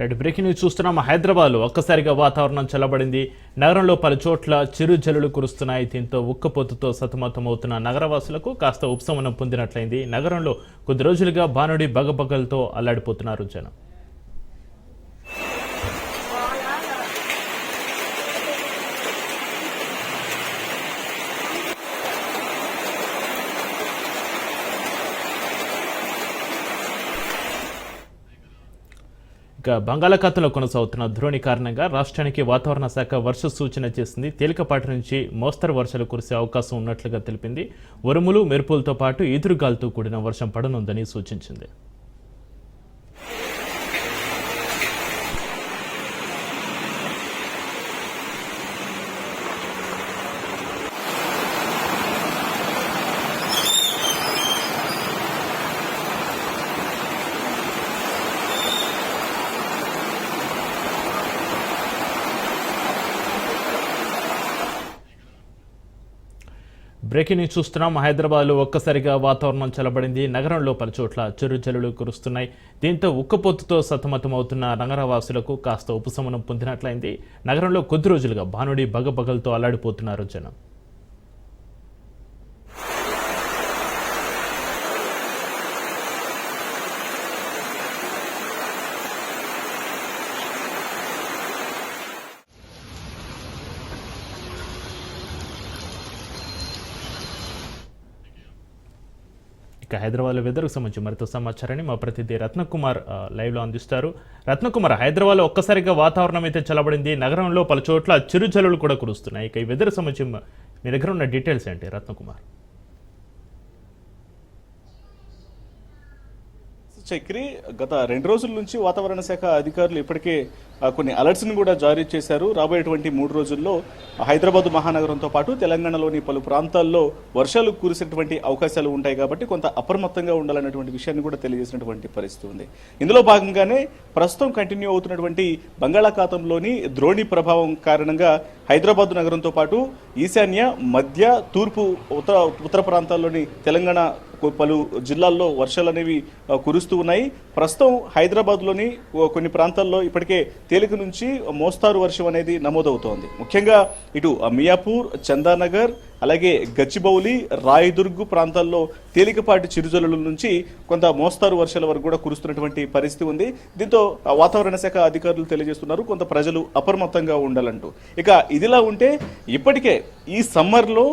Right breaking news చూస్తున్నాం. హైదరాబాద్లో ఒక్కసారిగా వాతావరణం చల్లబడింది. నగరంలో పలు చోట్ల చిరు జల్లులు కురుస్తున్నాయి. దీంతో ఉక్కపోతుతో సతమతమవుతున్న నగరవాసులకు కాస్త ఉపశమనం పొందినట్లయింది. నగరంలో కొద్ది రోజులుగా బానుడి బగబగలతో అల్లాడిపోతున్నారు జనం. ఇక బంగాళాఖాతంలో కొనసాగుతున్న ద్రోణి కారణంగా రాష్ట్రానికి వాతావరణ శాఖ వర్ష సూచన చేసింది. తేలికపాటి నుంచి మోస్తరు వర్షాలు కురిసే అవకాశం ఉన్నట్లుగా తెలిపింది. ఉరుములు మెరుపులతో పాటు ఈదురుగాలతో కూడిన వర్షం పడనుందని సూచించింది. బ్రేకింగ్ న్యూస్ చూస్తున్నాం. హైదరాబాద్లో ఒక్కసారిగా వాతావరణం చల్లబడింది. నగరంలో పలు చోట్ల చెరుజల్లులు కురుస్తున్నాయి. దీంతో ఉక్కపోతుతో సతమతమవుతున్న నగరవాసులకు కాస్త ఉపశమనం పొందినట్లయింది. నగరంలో కొద్ది రోజులుగా భానుడి బగబగలతో అల్లాడిపోతున్నారు జనం. ఇక హైదరాబాద్లో వెదర్కు సంబంధించి మరింత సమాచారాన్ని మా ప్రతినిధి రత్నకుమార్ లైవ్లో అందిస్తారు. రత్నకుమార్ హైదరాబాద్లో ఒక్కసారిగా వాతావరణం అయితే చల్లబడింది నగరంలో పలు చోట్ల చిరుజల్లులు కూడా కురుస్తున్నాయి. ఇక ఈ వెదర్ సంబంధించి మీ దగ్గర ఉన్న డీటెయిల్స్ ఏంటి రత్నకుమార్? చక్రి గత రెండు రోజుల నుంచి వాతావరణ శాఖ అధికారులు ఇప్పటికే కొన్ని అలర్ట్స్ని కూడా జారీ చేశారు. రాబోయేటువంటి మూడు రోజుల్లో హైదరాబాద్ మహానగరంతో పాటు తెలంగాణలోని పలు ప్రాంతాల్లో వర్షాలు కురిసేటువంటి అవకాశాలు ఉంటాయి కాబట్టి కొంత అప్రమత్తంగా ఉండాలన్నటువంటి విషయాన్ని కూడా తెలియజేసినటువంటి పరిస్థితి ఉంది. ఇందులో భాగంగానే ప్రస్తుతం కంటిన్యూ అవుతున్నటువంటి బంగాళాఖాతంలోని ద్రోణి ప్రభావం కారణంగా హైదరాబాద్ నగరంతో పాటు ఈశాన్య మధ్య తూర్పు ఉత్తర ఉత్తర ప్రాంతాల్లోని తెలంగాణ పలు జిల్లాల్లో వర్షాలు అనేవి కురుస్తూ ఉన్నాయి. ప్రస్తుతం హైదరాబాద్లోని కొన్ని ప్రాంతాల్లో ఇప్పటికే తేలిక నుంచి మోస్తారు వర్షం అనేది నమోదవుతోంది. ముఖ్యంగా ఇటు మియాపూర్ చందానగర్ అలాగే గచ్చిబౌలి రాయదుర్గ్ ప్రాంతాల్లో తేలికపాటి చిరుజల్లుల నుంచి కొంత మోస్తారు వర్షాల వరకు కూడా కురుస్తున్నటువంటి పరిస్థితి ఉంది. దీంతో వాతావరణ శాఖ అధికారులు తెలియజేస్తున్నారు. కొంత ప్రజలు అప్రమత్తంగా ఉండాలంటూ. ఇక ఇదిలా ఉంటే ఇప్పటికే ఈ సమ్మర్లో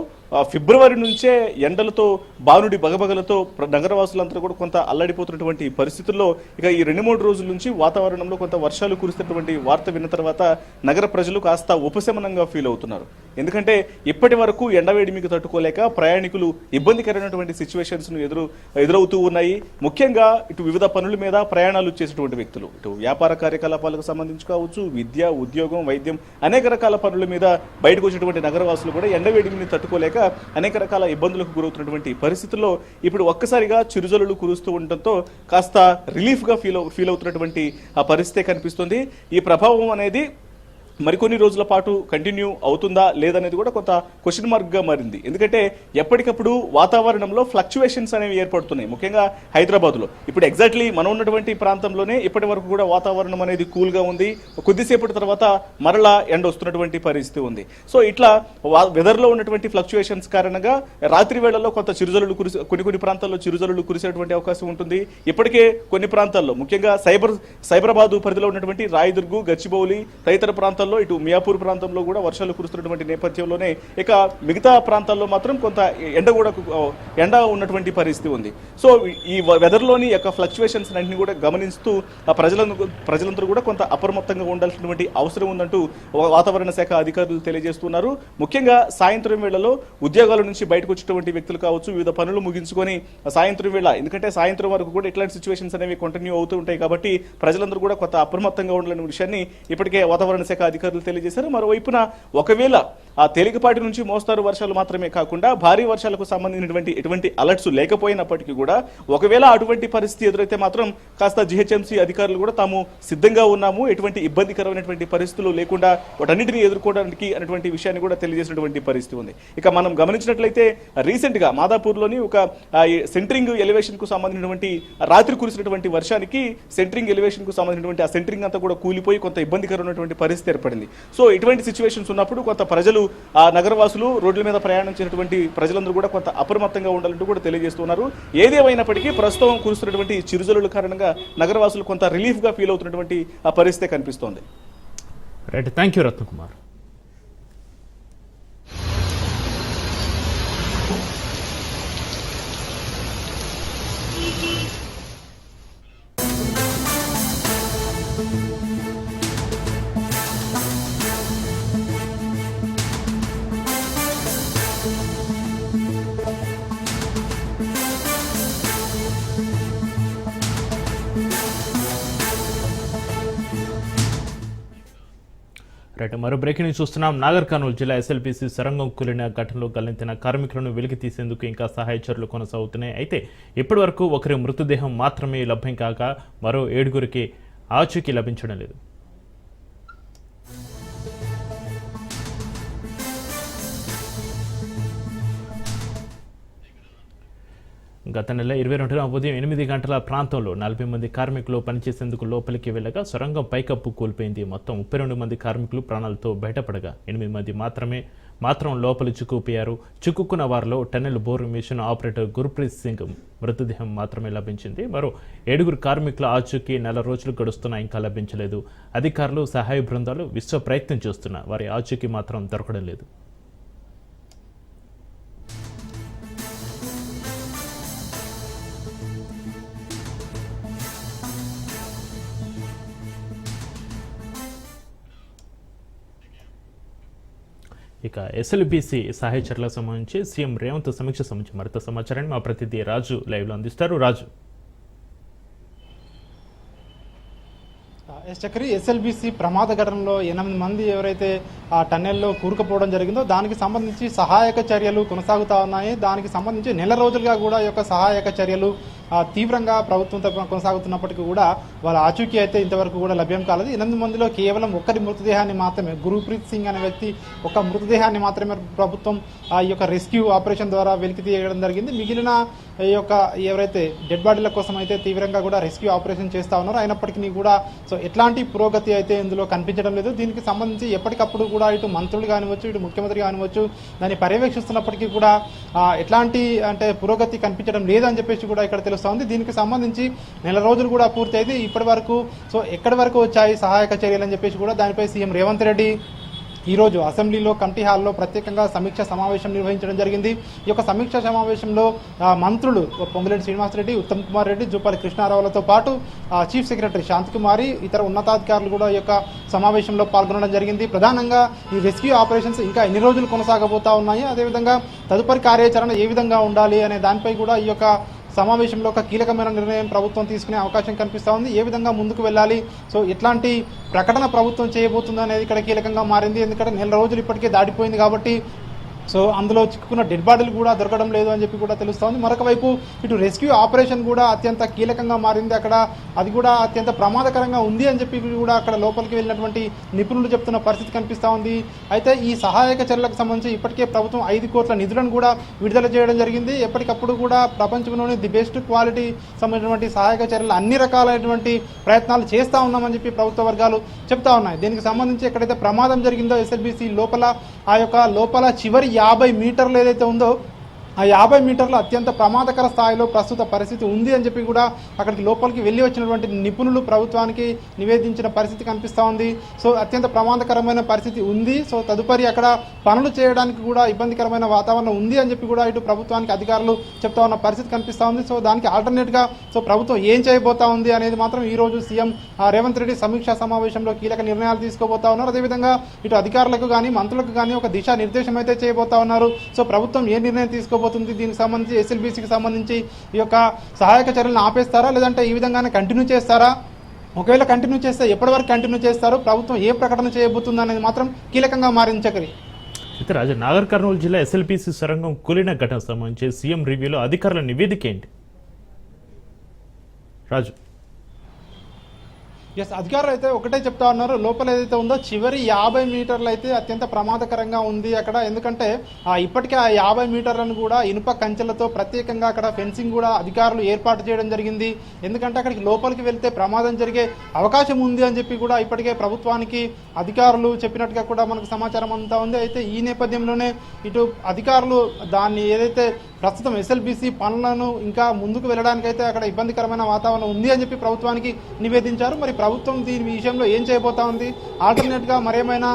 ఫిబ్రవరి నుంచే ఎండలతో బానుడి బగబగలతో ప్ర- కూడా కొంత అల్లడిపోతున్నటువంటి పరిస్థితుల్లో ఇక ఈ రెండు మూడు రోజుల నుంచి వాతావరణంలో కొంత వర్షాలు కురుస్తున్నటువంటి వార్త విన్న తర్వాత నగర ప్రజలు కాస్త ఉపశమనంగా ఫీల్ అవుతున్నారు. ఎందుకంటే ఇప్పటి వరకు ఎండవేడిమికి తట్టుకోలేక ప్రయాణికులు ఇబ్బందికరమైనటువంటి సిచ్యువేషన్స్ను ఎదురు ఎదురవుతూ ఉన్నాయి. ముఖ్యంగా ఇటు వివిధ పనుల మీద ప్రయాణాలు చేసేటువంటి వ్యక్తులు. ఇటు వ్యాపార కార్యకలాపాలకు సంబంధించి కావచ్చు విద్య ఉద్యోగం వైద్యం అనేక రకాల పనుల మీద బయటకు వచ్చేటువంటి నగరవాసులు కూడా ఎండవేడిమిని తట్టుకోలేక అనేక రకాల ఇబ్బందులకు గురవుతున్నటువంటి పరిస్థితుల్లో ఇప్పుడు ఒక్కసారిగా చిరుజల్లులు కురుస్తూ ఉండటంతో కాస్త రిలీఫ్గా ఫీల్ ఫీల్ అవుతున్నటువంటి ఆ పరిస్థితే కనిపిస్తుంది. ఈ ప్రభావం అనేది మరికొన్ని రోజుల పాటు కంటిన్యూ అవుతుందా లేదనేది కూడా కొంత క్వశ్చన్ మార్క్గా మారింది. ఎందుకంటే ఎప్పటికప్పుడు వాతావరణంలో ఫ్లక్చువేషన్స్ అనేవి ఏర్పడుతున్నాయి. ముఖ్యంగా హైదరాబాద్లో. ఇప్పుడు ఎగ్జాక్ట్లీ మనం ఉన్నటువంటి ప్రాంతంలోనే ఇప్పటి వరకు కూడా వాతావరణం అనేది కూల్గా ఉంది. కొద్దిసేపటి తర్వాత మరలా ఎండ వస్తున్నటువంటి పరిస్థితి ఉంది. సో ఇట్లా వెదర్లో ఉన్నటువంటి ఫ్లక్చువేషన్స్ కారణంగా రాత్రి వేళల్లో కొంత చిరుజల్లులు కురిసే కొన్ని కొన్ని ప్రాంతాల్లో చిరుజల్లులు కురిసేటువంటి అవకాశం ఉంటుంది. ఇప్పటికే కొన్ని ప్రాంతాల్లో ముఖ్యంగా సైబర్ సైబరాబాదు పరిధిలో ఉన్నటువంటి రాయదుర్గు గచ్చిబౌలి తదితర ప్రాంతాల్లో ఇటు మియాపూర్ ప్రాంతంలో కూడా వర్షాలు కురుస్తున్నటువంటి నేపథ్యంలోనే ఇక మిగతా ప్రాంతాల్లో మాత్రం కొంత ఎండ కూడా ఎండ ఉన్నటువంటి పరిస్థితి ఉంది. సో ఈ వెదర్లోని యొక్క ఫ్లక్చువేషన్స్ అన్నింటినీ కూడా గమనిస్తూ ఆ ప్రజలందరూ ప్రజలందరూ కూడా కొంత అప్రమత్తంగా ఉండాల్సినటువంటి అవసరం ఉందంటూ వాతావరణ శాఖ అధికారులు తెలియజేస్తున్నారు. ముఖ్యంగా సాయంత్రం వేళలో ఉద్యోగాల నుంచి బయటకు వచ్చేటువంటి వ్యక్తులు కావచ్చు వివిధ పనులు ముగించుకొని సాయంత్రం వేళ ఎందుకంటే సాయంత్రం వరకు కూడా ఇట్లాంటి సిచ్యువేషన్స్ అనేవి కంటిన్యూ అవుతూ ఉంటాయి కాబట్టి ప్రజలందరూ కూడా కొంత అప్రమత్తంగా ఉండాలనే విషయాన్ని ఇప్పటికే వాతావరణ శాఖ అధికారులు తెలియజేశారు. మరోవైపున ఒకవేళ ఆ తేలికపాటి నుంచి మోస్తారు వర్షాలు మాత్రమే కాకుండా భారీ వర్షాలకు సంబంధించినటువంటి ఎటువంటి అలర్ట్స్ లేకపోయినప్పటికీ కూడా ఒకవేళ అటువంటి పరిస్థితి ఎదురైతే మాత్రం కాస్త జిహెచ్ఎంసీ అధికారులు కూడా తాము సిద్ధంగా ఉన్నాము. ఎటువంటి ఇబ్బందికరమైనటువంటి పరిస్థితులు లేకుండా వాటన్నిటిని ఎదుర్కోవడానికి అనేటువంటి విషయాన్ని కూడా తెలియజేసినటువంటి పరిస్థితి ఉంది. ఇక మనం గమనించినట్లయితే రీసెంట్గా మాదాపూర్లోని ఒక సెంటరింగ్ ఎలివేషన్కు సెంట్రింగ్ ఎలివేషన్కు సంబంధించినటువంటి రాత్రి కురిసినటువంటి వర్షానికి సెంట్రింగ్ ఎలివేషన్కు సంబంధించినటువంటి ఆ సెంట్రింగ్ అంతా కూడా కూలిపోయి కొంత ఇబ్బందికరమైనటువంటి పరిస్థితి ఏర్పడింది. సో ఇటువంటి సిచ్యువేషన్స్ ఉన్నప్పుడు కొంత ప్రజలు ఆ నగరవాసులు రోడ్ల మీద ప్రయాణం చేసినటువంటి ప్రజలందరూ కూడా కొంత అప్రమత్తంగా ఉండాలంటూ కూడా తెలియజేస్తున్నారు. ఏదేమైనప్పటికీ ప్రస్తుతం కురుస్తున్నటువంటి చిరుజలుల కారణంగా నగరవాసులు కొంత రిలీఫ్గా ఫీల్ అవుతున్నటువంటి ఆ పరిస్థితి కనిపిస్తోంది. Right. Thank you Ratnakumar right మరో బ్రేకింగ్ న్యూస్ చూస్తున్నాం. నాగర్ కర్నూలు జిల్లా ఎస్ఎల్పిసి సొరంగం కూలిన ఘటనలో గల్లంతిన కార్మికులను వెలికి తీసేందుకు ఇంకా సహాయ చర్యలు కొనసాగుతున్నాయి. అయితే ఇప్పటి వరకు ఒకరి మృతదేహం మాత్రమే లభ్యం కాక మరో ఏడుగురికి ఆచూకీ లభించడం లేదు. గత నెల ఇరవై రెండున ఉదయం ఎనిమిది గంటల ప్రాంతంలో నలభై మంది కార్మికులు పనిచేసేందుకు లోపలికి వెళ్ళగా సొరంగం పైకప్పు కూలిపోయింది. మొత్తం ముప్పై రెండు మంది కార్మికులు ప్రాణాలతో బయటపడగా ఎనిమిది మంది మాత్రమే మాత్రం లోపలి చిక్కుపోయారు చిక్కుకున్న వారిలో tunnel bore machine operator Gurpreet Singh మృతదేహం మాత్రమే లభించింది. మరో ఏడుగురు కార్మికుల ఆచూకీ నెల రోజులు గడుస్తున్నా ఇంకా లభించలేదు. అధికారులు సహాయ బృందాలు విశ్వ ప్రయత్నం చేస్తున్నా వారి ఆచూకీ మాత్రం దొరకడం లేదు. ఇక ఎస్ఎల్బిసి సహాయ సంబంధించి సీఎం రేవంత్ సమీక్ష సంబంధించి మరింత సమాచారాన్ని మా ప్రతినిధి రాజు లైవ్లో అందిస్తారు. రాజు. ఎస్ చక్రి ఎస్ఎల్బిసి ప్రమాద ఘటనలో ఎనిమిది మంది ఎవరైతే ఆ టన్నెల్లో కూరుకుపోవడం జరిగిందో దానికి సంబంధించి సహాయక చర్యలు కొనసాగుతా ఉన్నాయి. దానికి సంబంధించి నెల రోజులుగా కూడా యొక్క సహాయక చర్యలు తీవ్రంగా ప్రభుత్వం తరఫున కొనసాగుతున్నప్పటికీ కూడా వాళ్ళ ఆచూకీ అయితే ఇంతవరకు కూడా లభ్యం కాలేదు. ఎనిమిది మందిలో కేవలం ఒక్కరి మృతదేహాన్ని మాత్రమే గురుప్రీత్ సింగ్ అనే వ్యక్తి ఒక మృతదేహాన్ని మాత్రమే ప్రభుత్వం ఆ ఈ యొక్క రెస్క్యూ ఆపరేషన్ ద్వారా వెలికి తీయడం జరిగింది. మిగిలిన ఈ యొక్క ఎవరైతే డెడ్ బాడీల కోసం అయితే తీవ్రంగా కూడా రెస్క్యూ ఆపరేషన్ చేస్తా ఉన్నారు అయినప్పటికీ కూడా సో ఎట్లాంటి పురోగతి అయితే ఇందులో కనిపించడం లేదు. దీనికి సంబంధించి ఎప్పటికప్పుడు కూడా ఇటు మంత్రులు కానివచ్చు ఇటు ముఖ్యమంత్రి కానివచ్చు దాన్ని పర్యవేక్షిస్తున్నప్పటికీ కూడా ఎట్లాంటి అంటే పురోగతి కనిపించడం లేదని చెప్పేసి కూడా ఇక్కడ తెలుస్తోంది దీనికి సంబంధించి నెల రోజులు కూడా పూర్తయింది. ఇప్పటి వరకు సో ఎక్కడి వరకు వచ్చాయి సహాయక చర్యలు అని చెప్పేసి కూడా దానిపై సీఎం రేవంత్ రెడ్డి ఈ రోజు అసెంబ్లీలో కమిటీ హాల్లో ప్రత్యేకంగా సమీక్ష సమావేశం నిర్వహించడం జరిగింది. ఈ యొక్క సమీక్ష సమావేశంలో మంత్రులు పొంగులేటి శ్రీనివాసరెడ్డి ఉత్తమ్ కుమార్ రెడ్డి జూపాలి కృష్ణారావులతో పాటు చీఫ్ సెక్రటరీ శాంతికుమారి ఇతర ఉన్నతాధికారులు కూడా ఈ యొక్క సమావేశంలో పాల్గొనడం జరిగింది. ప్రధానంగా ఈ రెస్క్యూ ఆపరేషన్స్ ఇంకా ఎన్ని రోజులు కొనసాగబోతా ఉన్నాయి? అదేవిధంగా తదుపరి కార్యాచరణ ఏ విధంగా ఉండాలి అనే దానిపై కూడా ఈ యొక్క సమావేశంలో ఒక కీలకమైన నిర్ణయం ప్రభుత్వం తీసుకునే అవకాశం కనిపిస్తూ ఉంది. ఏ విధంగా ముందుకు వెళ్ళాలి? సో ఎట్లాంటి ప్రకటన ప్రభుత్వం చేయబోతుంది అనేది ఇక్కడ కీలకంగా మారింది. ఎందుకంటే నెల రోజులు ఇప్పటికే దాటిపోయింది కాబట్టి సో అందులో చిక్కుకున్న డెడ్ బాడీలు కూడా దొరకడం లేదు అని చెప్పి కూడా తెలుస్తోంది మరొక వైపు ఇటు రెస్క్యూ ఆపరేషన్ కూడా అత్యంత కీలకంగా మారింది. అక్కడ అది కూడా అత్యంత ప్రమాదకరంగా ఉంది అని చెప్పి కూడా అక్కడ లోపలికి వెళ్ళినటువంటి నిపుణులు చెప్తున్న పరిస్థితి కనిపిస్తూ ఉంది. అయితే ఈ సహాయక చర్యలకు సంబంధించి ఇప్పటికే ప్రభుత్వం ఐదు కోట్ల నిధులను కూడా విడుదల చేయడం జరిగింది. ఎప్పటికప్పుడు కూడా ప్రపంచంలోని ది బెస్ట్ క్వాలిటీ సంబంధించినటువంటి సహాయక చర్యలు అన్ని రకాలైనటువంటి ప్రయత్నాలు చేస్తూ ఉన్నామని చెప్పి ప్రభుత్వ వర్గాలు చెప్తా ఉన్నాయి. దీనికి సంబంధించి ఎక్కడైతే ప్రమాదం జరిగిందో ఎస్ఎల్బిసి లోపల ఆ యొక్క లోపల చివరి యాభై మీటర్లు ఏదైతే ఉందో ఆ యాభై మీటర్లు అత్యంత ప్రమాదకర స్థాయిలో ప్రస్తుత పరిస్థితి ఉంది అని చెప్పి కూడా అక్కడికి లోపలికి వెళ్ళి వచ్చినటువంటి నిపుణులు ప్రభుత్వానికి నివేదించిన పరిస్థితి కనిపిస్తూ ఉంది. సో అత్యంత ప్రమాదకరమైన పరిస్థితి ఉంది. సో తదుపరి అక్కడ పనులు చేయడానికి కూడా ఇబ్బందికరమైన వాతావరణం ఉంది అని చెప్పి కూడా ఇటు ప్రభుత్వానికి అధికారులు చెప్తా ఉన్న పరిస్థితి కనిపిస్తూ ఉంది. సో దానికి ఆల్టర్నేట్గా సో ప్రభుత్వం ఏం చేయబోతా ఉంది అనేది మాత్రం ఈ రోజు సీఎం ఆ, రేవంత్ రెడ్డి సమీక్షా సమావేశంలో కీలక నిర్ణయాలు తీసుకోబోతా ఉన్నారు. అదేవిధంగా ఇటు అధికారులకు కానీ మంత్రులకు కానీ ఒక దిశా నిర్దేశం అయితే చేయబోతా ఉన్నారు. సో ప్రభుత్వం ఏ నిర్ణయం తీసుకోబోతుంది దీనికి సంబంధించి ఎస్ఎల్బీసీకి సంబంధించి ఈ యొక్క సహాయక చర్యలను ఆపేస్తారా? లేదంటే ఈ విధంగానే కంటిన్యూ చేస్తారా? ఒకవేళ కంటిన్యూ చేస్తే ఎప్పటి వరకు కంటిన్యూ చేస్తారు? ప్రభుత్వం ఏ ప్రకటన చేయబోతుంది అనేది మాత్రం కీలకంగా మారింది చక్రి అయితే రాజు నాగర్ కర్నూలు జిల్లా ఎస్ఎల్పిసి సొరంగం కూలిన ఘటన సంబంధించి సీఎం రివ్యూలో అధికారుల నివేదిక ఏంటి? రాజు. ఎస్ అధికారులు అయితే ఒకటే చెప్తా ఉన్నారు. లోపల ఏదైతే ఉందో చివరి యాభై మీటర్లు అయితే అత్యంత ప్రమాదకరంగా ఉంది అక్కడ. ఎందుకంటే ఆ ఇప్పటికే ఆ యాభై మీటర్లను కూడా ఇనుప కంచెలతో ప్రత్యేకంగా అక్కడ ఫెన్సింగ్ కూడా అధికారులు ఏర్పాటు చేయడం జరిగింది. ఎందుకంటే అక్కడికి లోపలికి వెళ్తే ప్రమాదం జరిగే అవకాశం ఉంది అని చెప్పి కూడా ఇప్పటికే ప్రభుత్వానికి అధికారులు చెప్పినట్టుగా కూడా మనకు సమాచారం అంతా ఉంది. అయితే ఈ నేపథ్యంలోనే ఇటు అధికారులు దాన్ని ఏదైతే ప్రస్తుతం ఎస్ఎల్బిసి పనులను ఇంకా ముందుకు వెళ్ళడానికైతే అక్కడ ఇబ్బందికరమైన వాతావరణం ఉంది అని చెప్పి ప్రభుత్వానికి నివేదించారు. మరి ప్రభుత్వం దీని విషయంలో ఏం చేయబోతా ఉంది? ఆల్టర్నేట్గా మరేమైనా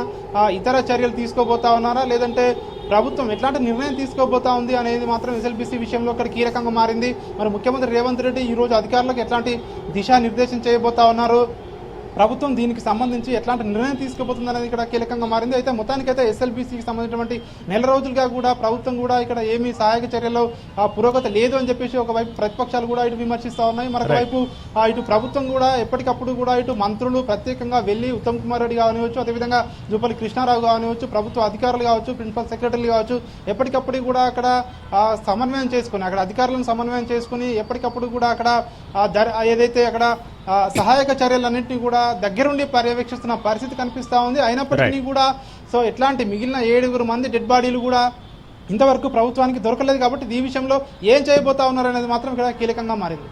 ఇతర చర్యలు తీసుకోబోతా ఉన్నారా? లేదంటే ప్రభుత్వం ఎట్లాంటి నిర్ణయం తీసుకోబోతా ఉంది అనేది మాత్రం ఎస్ఎల్బిసి విషయంలో ఇక్కడ కీలకంగా మారింది. మరి ముఖ్యమంత్రి రేవంత్ రెడ్డి ఈరోజు అధికారులకు ఎట్లాంటి దిశానిర్దేశం చేయబోతా ఉన్నారు? ప్రభుత్వం దీనికి సంబంధించి ఎట్లాంటి నిర్ణయం తీసుకోబోతుంది అనేది ఇక్కడ కీలకంగా మారింది. అయితే మొత్తానికైతే ఎస్ఎల్బీసీకి సంబంధించినటువంటి నెల రోజులుగా కూడా ప్రభుత్వం కూడా ఇక్కడ ఏమీ సహాయక చర్యల్లో ఆ, పురోగతి లేదు అని చెప్పేసి ఒకవైపు ప్రతిపక్షాలు కూడా ఇటు విమర్శిస్తా ఉన్నాయి. మరొక వైపు ఆ, ఇటు ప్రభుత్వం కూడా ఎప్పటికప్పుడు కూడా ఇటు మంత్రులు ప్రత్యేకంగా వెళ్ళి ఉత్తమ్ కుమార్ రెడ్డి కానివచ్చు అదేవిధంగా జూపల్లి కృష్ణారావు కానివచ్చు ప్రభుత్వ అధికారులు కావచ్చు ప్రిన్సిపల్ సెక్రటరీలు కావచ్చు ఎప్పటికప్పుడు కూడా అక్కడ సమన్వయం చేసుకుని అక్కడ అధికారులను సమన్వయం చేసుకుని ఎప్పటికప్పుడు కూడా అక్కడ ఏదైతే అక్కడ సహాయక చర్యలన్నింటినీ కూడా దగ్గరుండి పర్యవేక్షిస్తున్న పరిస్థితి కనిపిస్తా ఉంది. అయినప్పటికీ కూడా సో ఎట్లాంటి మిగిలిన ఏడుగురు మంది డెడ్ బాడీలు కూడా ఇంతవరకు ప్రభుత్వానికి దొరకలేదు కాబట్టి ఈ విషయంలో ఏం చేయబోతా ఉన్నారు అనేది మాత్రం ఇక్కడ కీలకంగా మారింది.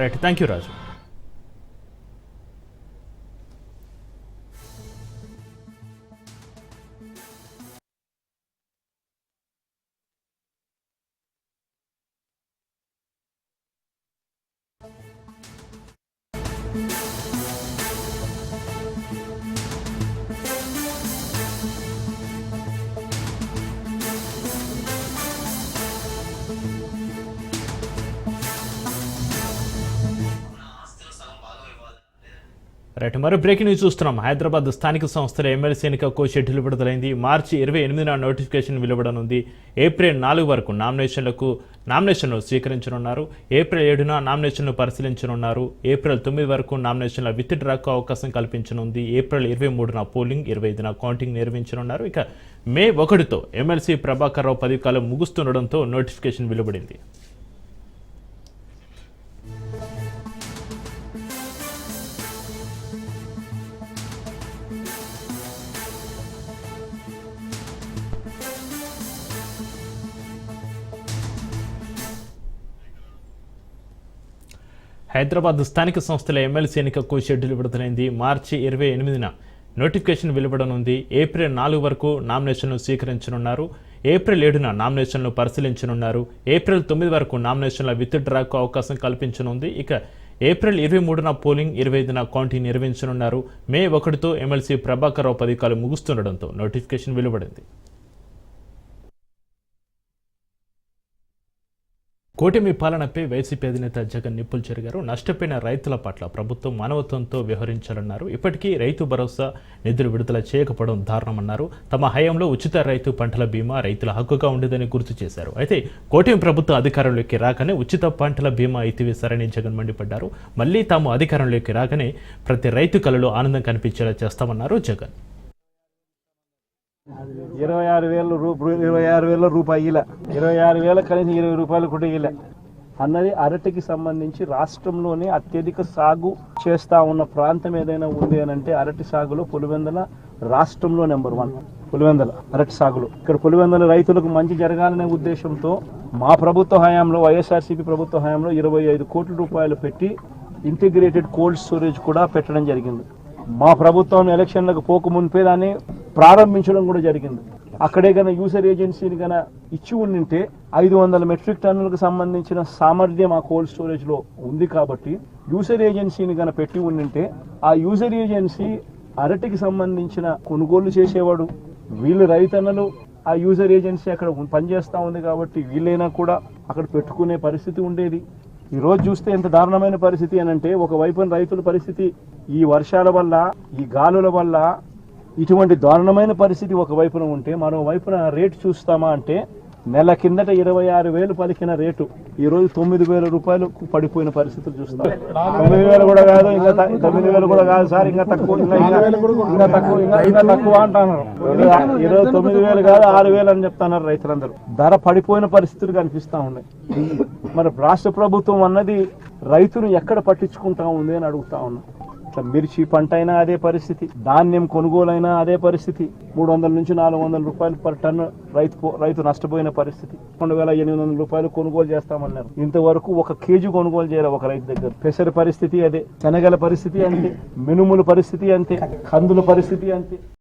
Right thank you Raju right మరో బ్రేకింగ్ న్యూస్ చూస్తున్నాం. హైదరాబాద్ స్థానిక సంస్థల ఎమ్మెల్సీ ఎన్నికకు షెడ్యూల్ విడుదలైంది. మార్చి ఇరవై ఎనిమిదిన నోటిఫికేషన్ వెలువడనుంది. ఏప్రిల్ నాలుగు వరకు నామినేషన్లకు నామినేషన్లు స్వీకరించనున్నారు. ఏప్రిల్ ఏడున నామినేషన్లు పరిశీలించనున్నారు. ఏప్రిల్ తొమ్మిది వరకు నామినేషన్ల విత్డ్రాకు అవకాశం కల్పించనుంది. ఏప్రిల్ ఇరవై మూడున పోలింగ్ ఇరవై ఐదున కౌంటింగ్ నిర్వహించనున్నారు. ఇక మే ఒకటితో ఎమ్మెల్సీ ప్రభాకర్ రావు పదవి కాలం ముగుస్తుండడంతో నోటిఫికేషన్ వెలువడింది. హైదరాబాద్ స్థానిక సంస్థల ఎమ్మెల్సీ ఎన్నికకు షెడ్యూల్ విడుదలైంది. మార్చి ఇరవై ఎనిమిదిన నోటిఫికేషన్ వెలువడనుంది. ఏప్రిల్ నాలుగు వరకు నామినేషన్లు స్వీకరించనున్నారు. ఏప్రిల్ ఏడున నామినేషన్లు పరిశీలించనున్నారు. ఏప్రిల్ తొమ్మిది వరకు నామినేషన్ల విత్డ్రాకు అవకాశం కల్పించనుంది. ఇక ఏప్రిల్ ఇరవై మూడున పోలింగ్ ఇరవై ఐదున కౌంటింగ్ నిర్వహించనున్నారు. మే ఒకటితో ఎమ్మెల్సీ ప్రభాకర్ రావు పథకాలు ముగుస్తుండడంతో నోటిఫికేషన్ వెలువడింది. కూటమి పాలనపై వైసీపీ అధినేత జగన్ నిప్పులు చెరిగారు. నష్టపోయిన రైతుల పట్ల ప్రభుత్వం మానవత్వంతో వ్యవహరించాలన్నారు. ఇప్పటికీ రైతు భరోసా నిధులు విడుదల చేయకపోవడం దారుణమన్నారు. తమ హయాంలో ఉచిత రైతు పంటల బీమా రైతుల హక్కుగా ఉండేదని గుర్తు చేశారు. అయితే కూటమి ప్రభుత్వం అధికారంలోకి రాగానే ఉచిత పంటల బీమా ఎత్తివేశారని జగన్ మండిపడ్డారు. మళ్ళీ తాము అధికారంలోకి రాగానే ప్రతి రైతు కలలో ఆనందం కనిపించేలా చేస్తామన్నారు జగన్. ఇరవై ఆరు వేల రూపాయలు ఇరవై ఆరు వేల రూపాయల ఇరవై ఆరు వేల కనీసం ఇరవై రూపాయలు కూడా ఇయ్యలే. అన్నది అరటికి సంబంధించి రాష్ట్రంలోనే అత్యధిక సాగు చేస్తా ఉన్న ప్రాంతం ఏదైనా ఉంది అని అంటే అరటి సాగులో పులివెందల రాష్ట్రంలో నెంబర్ వన్. పులివెందల అరటి సాగులో. ఇక్కడ పులివెందల రైతులకు మంచి జరగాలనే ఉద్దేశంతో మా ప్రభుత్వ హయాంలో వైఎస్ఆర్సీపీ ప్రభుత్వ హయాంలో ఇరవై ఐదు కోట్ల రూపాయలు పెట్టి ఇంటిగ్రేటెడ్ కోల్డ్ స్టోరేజ్ కూడా పెట్టడం జరిగింది. మా ప్రభుత్వం ఎలక్షన్లకు పోక మునిపే దాన్ని ప్రారంభించడం కూడా జరిగింది. అక్కడే కనుక యూసర్ ఏజెన్సీని గన ఇచ్చి ఉండింటే ఐదు వందల మెట్రిక్ టన్నులకు సంబంధించిన సామర్థ్యం ఆ కోల్డ్ స్టోరేజ్లో ఉంది కాబట్టి యూసర్ ఏజెన్సీని గన పెట్టి ఉండింటే ఆ యూసర్ ఏజెన్సీ అరటికి సంబంధించిన కొనుగోలు చేసేవాడు. వీళ్ళు రైతన్నలు ఆ యూజర్ ఏజెన్సీ అక్కడ పనిచేస్తూ ఉంది కాబట్టి వీళ్ళైనా కూడా అక్కడ పెట్టుకునే పరిస్థితి ఉండేది. ఈ రోజు చూస్తే ఎంత దారుణమైన పరిస్థితి అని అంటే ఒక వైపున రైతుల పరిస్థితి ఈ వర్షాల వల్ల ఈ గాలుల వల్ల ఇటువంటి దారుణమైన పరిస్థితి ఒక వైపున ఉంటే మరోవైపున రేటు చూస్తామా అంటే నెల కిందట ఇరవై ఆరు వేలు పలికిన రేటు. ఈ రోజు తొమ్మిది వేల రూపాయలకు పడిపోయిన పరిస్థితులు చూస్తాం తొమ్మిది వేలు కూడా కాదు ఇంకా తొమ్మిది వేలు కూడా కాదు సార్ ఇంకా తక్కువ ఇంకా ఇంకా- ఇంకా తక్కువ ఇంకా ఇంకా తక్కువ అంటున్నారు. ఈ రోజు తొమ్మిది వేలు కాదు ఆరు వేలు అని చెప్తున్నారు రైతులందరూ. ధర పడిపోయిన పరిస్థితులు కనిపిస్తా ఉన్నాయి. మరి రాష్ట్ర ప్రభుత్వం అన్నది రైతును ఎక్కడ పట్టించుకుంటా ఉంది అని అడుగుతా ఉన్నా. ఇట్లా మిర్చి పంట అయినా అదే పరిస్థితి ధాన్యం కొనుగోలైనా అదే పరిస్థితి. మూడు వందల నుంచి నాలుగు వందల రూపాయలు పర్ టన్ రైతు రైతు నష్టపోయిన పరిస్థితి. రెండు వేల ఎనిమిది వందల రూపాయలు కొనుగోలు చేస్తామన్నారు. ఇంతవరకు ఒక కేజీ కొనుగోలు చేయాలి ఒక రైతు దగ్గర. పెసర పరిస్థితి అదే శనగల పరిస్థితి అంతే మినుముల పరిస్థితి అంతే కందుల పరిస్థితి అంతే.